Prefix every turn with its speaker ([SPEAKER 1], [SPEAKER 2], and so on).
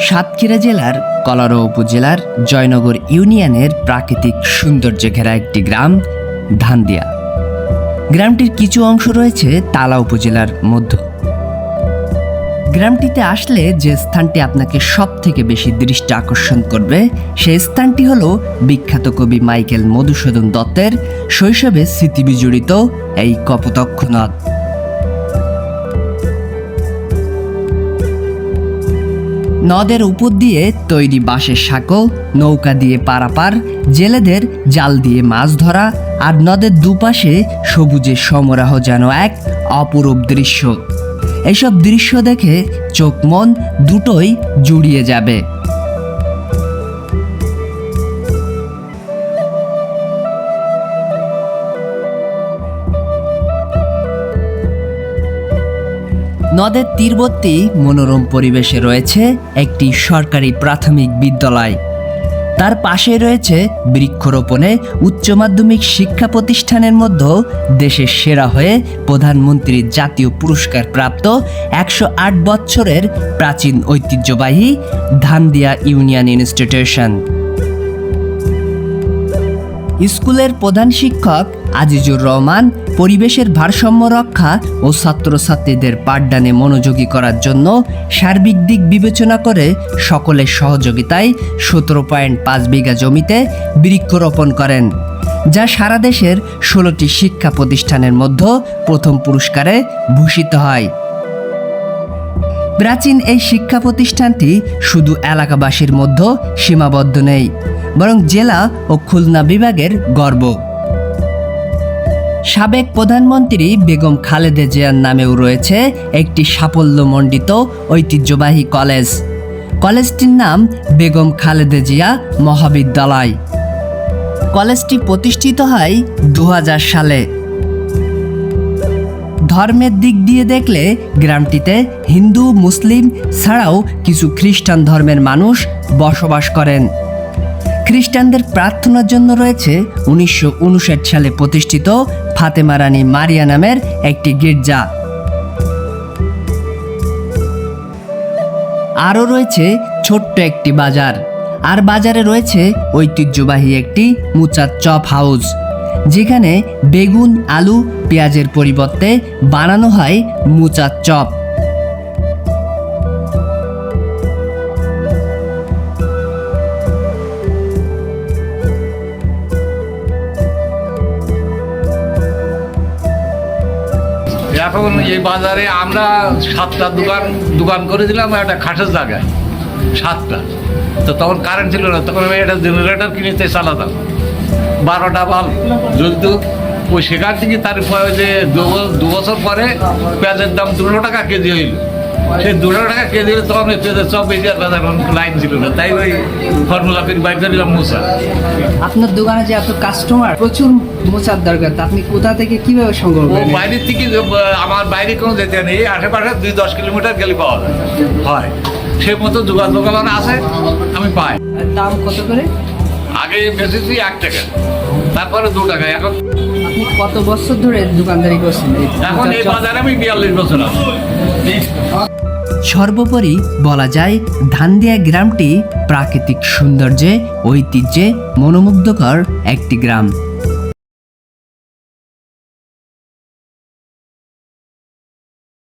[SPEAKER 1] সাতক্ষীরা জেলার কলারো উপজেলার জয়নগর ইউনিয়নের প্রাকৃতিক সৌন্দর্যে ঘেরা একটি গ্রাম, ধানদিয়া। গ্রামটির কিছু অংশ রয়েছে তালা উপজেলার মধ্যে। গ্রামটিতে আসলে যে স্থানটি আপনাকে সব থেকে বেশি দৃষ্টি আকর্ষণ করবে, সেই স্থানটি হল বিখ্যাত কবি মাইকেল মধুসূদন দত্তের শৈশবে স্মৃতিবিজড়িত এই কপোতক্ষ নদ নদের উপর দিয়ে তৈরি বাঁশের সাঁকো নৌকা দিয়ে পারাপার, জেলেদের জাল দিয়ে মাছ ধরা আর নদের দুপাশে সবুজের সমরাহ যেন এক অপরূপ দৃশ্য। এসব দৃশ্য দেখে চোখ মন দুটোই জুড়িয়ে যাবে। নদের তীরবর্তী মনোরম পরিবেশে রয়েছে একটি সরকারি প্রাথমিক বিদ্যালয়। তার পাশে রয়েছে বৃক্ষরোপণে উচ্চ মাধ্যমিক শিক্ষা প্রতিষ্ঠানের মধ্যে দেশের সেরা হয়ে প্রধানমন্ত্রীর জাতীয় পুরস্কার প্রাপ্ত একশো আট বছরের প্রাচীন ঐতিহ্যবাহী ধানদিয়া ইউনিয়ন ইনস্টিটিউশন। স্কুলের প্রধান শিক্ষক আজিজুর রহমান, পরিবেশের ভারসাম্য রক্ষা ও ছাত্রছাত্রীদের পাঠদানে মনোযোগী করার জন্য সার্বিক দিক বিবেচনা করে সকলের সহযোগিতায় সতেরো পয়েন্ট পাঁচ বিঘা জমিতে বৃক্ষরোপণ করেন, যা সারা দেশের ষোলোটি শিক্ষা প্রতিষ্ঠানের মধ্যে প্রথম পুরস্কারে ভূষিত হয়। প্রাচীন এই শিক্ষা প্রতিষ্ঠানটি শুধু এলাকাবাসীর মধ্যে সীমাবদ্ধ নেই, বরং জেলা ও খুলনা বিভাগের গর্ব। সাবেক প্রধানমন্ত্রী বেগম খালেদা জিয়ার নামেও রয়েছে একটি সাফল্যমণ্ডিত ঐতিহ্যবাহী কলেজ। কলেজটির নাম বেগম খালেদা জিয়া মহাবিদ্যালয়। কলেজটি প্রতিষ্ঠিত হয় দু হাজার সালে। ধর্মের দিক দিয়ে দেখলে গ্রামটিতে হিন্দু, মুসলিম ছাড়াও কিছু খ্রিস্টান ধর্মের মানুষ বসবাস করেন। খ্রিস্টানদের প্রার্থনার জন্য রয়েছে উনিশশো উনষাট সালে প্রতিষ্ঠিত ফাতেমা রানী মারিয়া নামের একটি গির্জা। আরও রয়েছে ছোট্ট একটি বাজার। আর বাজারে রয়েছে ঐতিহ্যবাহী একটি মুচার চপ হাউস। যেখানে বেগুন, আলু, পেঁয়াজের পরিবর্তে বানানো হয় মুচার চপ।
[SPEAKER 2] এখন এই বাজারে আমরা সাতটা দোকান দোকান করে দিলাম একটা খাটের জায়গায়, সাতটা। তো তখন কারেন্ট ছিল না, তখন আমি একটা জেনারেটর কিনেতে চালাতাম। বারোটা বাল। জ্বলতো ওই সেখান থেকে তার পরে যে দু বছর পরে পেঁয়াজের দাম দুশো টাকা কেজি হইল। সেই দুশো টাকা কেজি হলে তখন পেঁয়াজের সব আর বাজার লাইন ছিল না। তাই ওই ফর্মুলা করে বাইক করে দিলাম মশা
[SPEAKER 3] আপনার দোকানে যে এত কাস্টমার প্রচুর মোচার দরকার। তা আপনি কোথা থেকে কীভাবে সংগ্রহ করেন?
[SPEAKER 2] বাইরের থেকে আমার বাইরে কোনো যেতে নেই। আশেপাশে দুই দশ কিলোমিটার গেলে পাওয়া যায়। হয়। সেই মতো দোকান আছে আমি পাই।
[SPEAKER 3] দাম কত করে?
[SPEAKER 2] আগে বেশি এক টাকা। তারপরে দু টাকা এখন
[SPEAKER 3] আপনি কত বছর ধরে দোকানদারি করছেন?
[SPEAKER 2] এখন এই বাজারে আমি বিয়াল্লিশ বছর আছি।
[SPEAKER 1] সর্বোপরি বলা যায় ধানদিয়া গ্রামটি প্রাকৃতিক সৌন্দর্যে ঐতিহ্যে মনোমুগ্ধকর একটি গ্রাম।